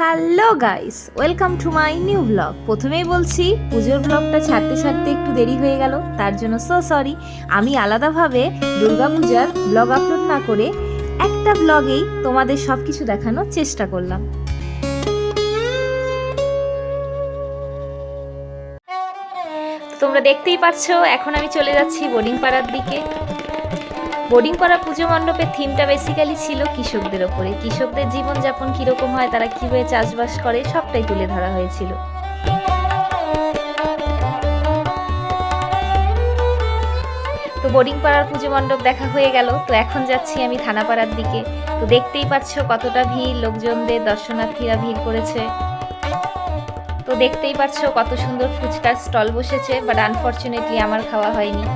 Hello guys, welcome to my new blog. প্রথমেই বলছি, পুজোর ব্লগটা ছাড়তে ছাড়তে একটু দেরি হয়ে গেল, তার জন্য সো সরি আমি আলাদাভাবে দুর্গাপূজার ব্লগ আপলোড না করে একটা ব্লগেই তোমাদের সব কিছু দেখানোর চেষ্টা করলাম। তোমরা দেখতেই পাচ্ছ, এখন আমি চলে যাচ্ছি বোর্ডিং পাড়ার দিকে। বোর্ডিং করা পুজো মণ্ডপের থিমটা বেসিক্যালি ছিল কৃষকদের ওপরে। কৃষকদের জীবনযাপন কীরকম হয়, তারা কীভাবে চাষবাস করে, সবটাই তুলে ধরা হয়েছিল। তো বোর্ডিং পাড়ার পুজো মণ্ডপ দেখা হয়ে গেল। তো এখন যাচ্ছি আমি থানাপাড়ার দিকে। তো দেখতেই পাচ্ছ কতটা ভিড়, লোকজনদের দর্শনার্থীরা ভিড় করেছে। তো দেখতেই পাচ্ছ কত সুন্দর ফুচকার স্টল বসেছে বাট আনফর্চুনেটলি আমার খাওয়া হয়নি।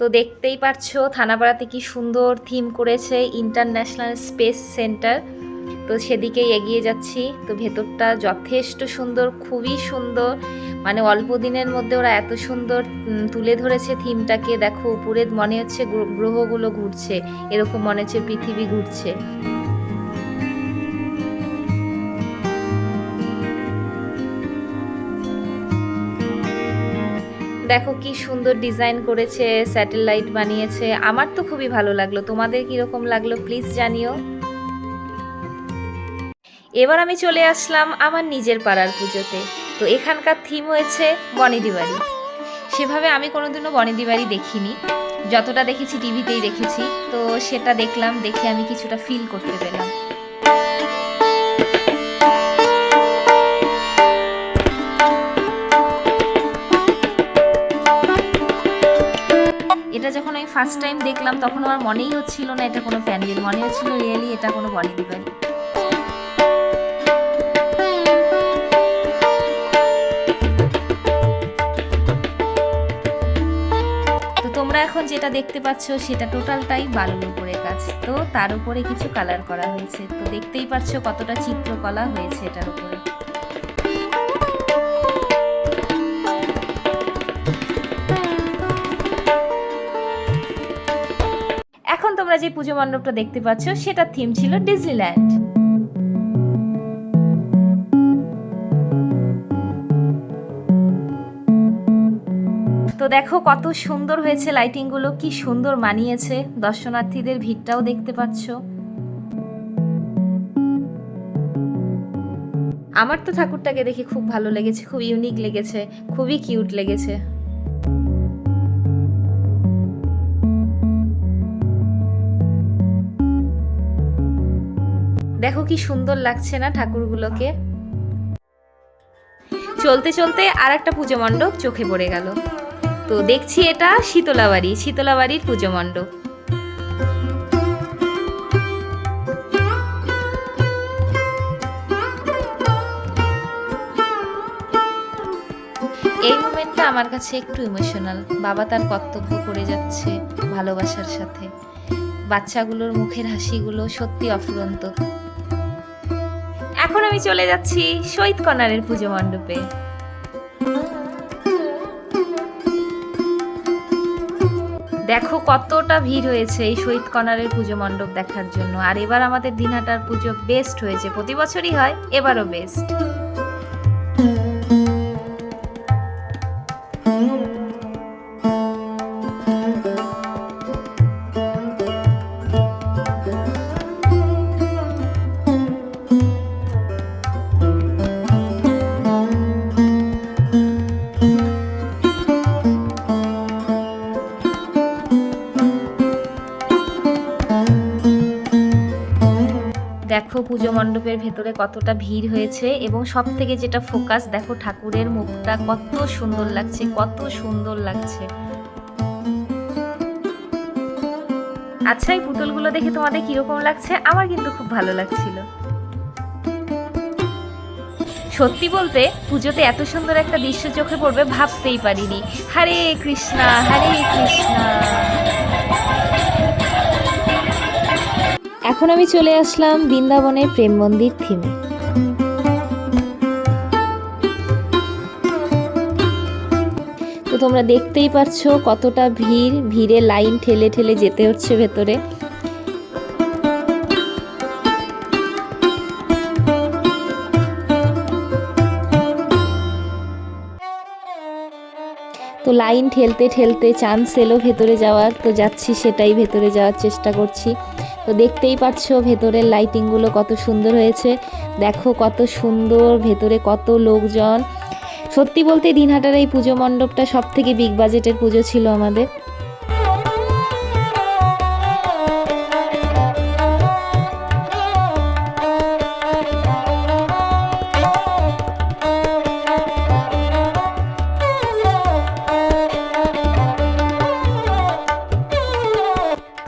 তো দেখতেই পাচ্ছ থানাপাড়াতে কি সুন্দর থিম করেছে ইন্টারন্যাশনাল স্পেস সেন্টার। তো সেদিকেই এগিয়ে যাচ্ছি। তো ভেতরটা যথেষ্ট সুন্দর, খুবই সুন্দর। মানে অল্প দিনের মধ্যে ওরা এত সুন্দর তুলে ধরেছে থিমটাকে। দেখো, উপরে মনে হচ্ছে গ্র- গ্রহগুলো ঘুরছে। এরকম মনে হচ্ছে পৃথিবী ঘুরছে। দেখো কি সুন্দর ডিজাইন করেছে স্যাটেলাইট বানিয়েছে। আমার তো খুবই ভালো লাগল। তোমাদের কীরকম লাগল প্লিজ জানিও। এবার আমি চলে আসলাম আমার নিজের পাড়ার পুজোতে। তো এখানকার থিম হয়েছে বনেদি বাড়ি সেভাবে আমি কোনোদিনও বনেদি বাড়ি দেখিনি। যতটা দেখেছি টিভিতেই দেখেছি। তো সেটা দেখলাম, দেখে আমি কিছুটা ফিল করতে পেলাম। ফার্স্ট টাইম দেখলাম, তখন আমার মনেই হচ্ছিল না এটা কোনো প্যান্ডেল মনে হচ্ছিল রিয়েলি এটা কোনো বনেদি বাড়ি তোমরা এখন যেটা দেখতে পাচ্ছ, সেটা টোটালটাই বালুর উপরে কাজ। তো তার উপরে কিছু কালার করা হয়েছে। তো দেখতেই পাচ্ছ কতটা চিত্রকলা হয়েছে এটার উপরে। যে পুজো মণ্ডপটা দেখতে পাচ্ছ, সেটার থিম ছিল ডিজনিল্যান্ড তো দেখো কত সুন্দর হয়েছে লাইটিংগুলো কি সুন্দর মানিয়েছে। দর্শনার্থীদের ভিড়টাও দেখতে পাচ্ছ। আমার তো ঠাকুরটাকে দেখে খুব ভালো লেগেছে, খুব ইউনিক লেগেছে, খুবই কিউট লেগেছে। দেখো কি সুন্দর লাগছে না ঠাকুরগুলোকে। চলতে চলতে আর একটা পুজো মণ্ডপ চোখে পড়ে গেল। তো দেখছি এটা শীতলাবাড়ি, শীতলাবাড়ির পুজো মণ্ডপ। এই মোমেন্টটা আমার কাছে একটু ইমোশনাল বাবা তার কর্তব্য করে যাচ্ছে ভালোবাসার সাথে। বাচ্চাগুলোর মুখের হাসিগুলো সত্যি অফুরন্ত। এখন আমি চলে যাচ্ছি শহীদ কর্নারের পুজো মণ্ডপে। দেখো কতটা ভিড় হয়েছে এই শহীদ কর্নারের পুজো মণ্ডপ দেখার জন্য। আর এবার আমাদের দিনহাটার পুজো বেস্ট হয়েছে। প্রতি বছরই হয়, এবারও বেস্ট দেখো পুজো মণ্ডপের ভেতরে কতটা ভিড় হয়েছে এবং সব থেকে যেটা ফোকাস দেখো ঠাকুরের মুখটা কত সুন্দর লাগছে কত সুন্দর লাগছে। আচ্ছা এই পুতুলগুলো দেখে তোমাদের কীরকম লাগছে? আমার কিন্তু খুব ভালো লাগছিল। সত্যি বলতে পুজোতে এত সুন্দর একটা দৃশ্য চোখে পড়বে ভাবতেই পারিনি। হরে কৃষ্ণা হরে কৃষ্ণা। এখন আমি চলে আসলাম বৃন্দাবনের প্রেম মন্দির থিমে তো তোমরা দেখতেই পাচ্ছ কতটা ভিড়, ভিড়ে লাইন ঠেলে ঠেলে যেতে হচ্ছে ভেতরে। তো লাইন ঠেলতে ঠেলতে চান্স এলো ভেতরে যাওয়ার, তো যাচ্ছি সেটাই ভেতরে যাওয়ার চেষ্টা করছি। তো দেখতেই পাচ্ছ ভেতরের লাইটিংগুলো কত সুন্দর হয়েছে। দেখো কত সুন্দর ভেতরে কত লোকজন। সত্যি বলতে দিনহাটার এই পুজো মণ্ডপটা সব থেকে বিগ বাজেটের পুজো ছিল আমাদের।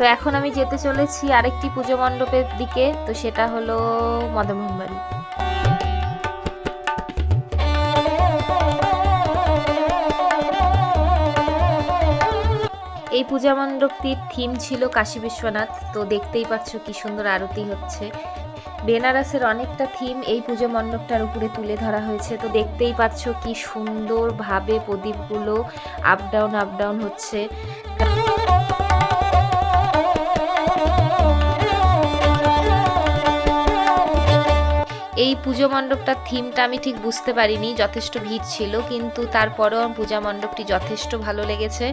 তো এখন আমি যেতে চলেছি আরেকটি পুজো মণ্ডপের দিকে, তো সেটা হলো মদনমোহন বাড়ি। এই পূজা মণ্ডপটির থিম ছিল কাশী বিশ্বনাথ, তো দেখতেই পাচ্ছ কি সুন্দর আরতি হচ্ছে। বেনারসের অনেকটা থিম এই পুজো মণ্ডপটার উপরে তুলে ধরা হয়েছে, তো দেখতেই পাচ্ছ কি সুন্দরভাবে প্রদীপগুলো আপ ডাউন আপ ডাউন হচ্ছে। এই পুজো মণ্ডপটার থিমটা আমি ঠিক বুঝতে পারিনি, যথেষ্ট ভিড় ছিল, কিন্তু তারপরেও আমার পূজা মণ্ডপটি যথেষ্ট ভালো লেগেছে।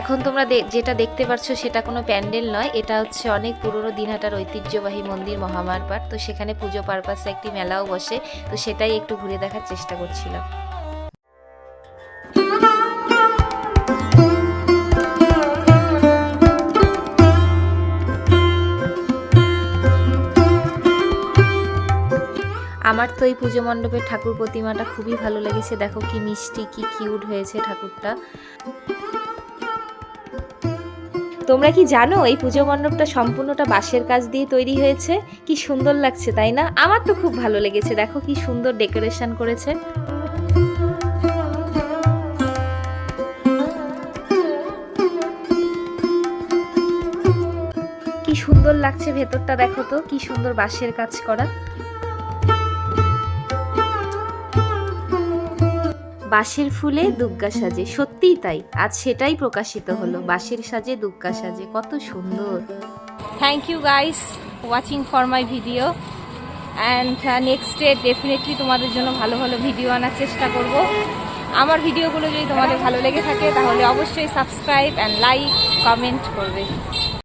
এখন তোমরা যেটা দেখতে পাচ্ছ সেটা কোনো প্যান্ডেল নয়, এটা হচ্ছে অনেক পুরনো দিনহাটার ঐতিহ্যবাহী মন্দির মহামারপাট তো সেখানে পুজো পারপাসে একটি মেলাও বসে, তো সেটাই একটু ঘুরে দেখার চেষ্টা করছিলাম। আমার তো এই পুজো মণ্ডপের ঠাকুর প্রতিমাটা খুবই ভালো লেগেছে। দেখো কি মিষ্টি, কি কিউট হয়েছে ঠাকুরটা। তোমরা কি জানো এই পুজো মণ্ডপটা সম্পূর্ণটা বাঁশের কাজ দিয়ে তৈরি হয়েছে? কি সুন্দর লাগছে, তাই না? আমার তো খুব ভালো লেগেছে। দেখো কি সুন্দর ডেকোরেশন করেছে। কি সুন্দর লাগছে ভেতরটা, দেখো তো, কি সুন্দর বাঁশের কাজ করা। বাঁশের ফুলে দুগ্গা সাজে। সত্যিই তাই, আজ সেটাই প্রকাশিত হলো। বাঁশের সাজে, দুগ্গা সাজে। কত সুন্দর। Thank you guys watching for my video and next day definitely তোমাদের জন্য ভালো ভালো ভিডিও আনার চেষ্টা করব। আমার ভিডিওগুলো যদি তোমাদের ভালো লেগে থাকে, তাহলে অবশ্যই সাবস্ক্রাইব অ্যান্ড লাইক কমেন্ট করবে।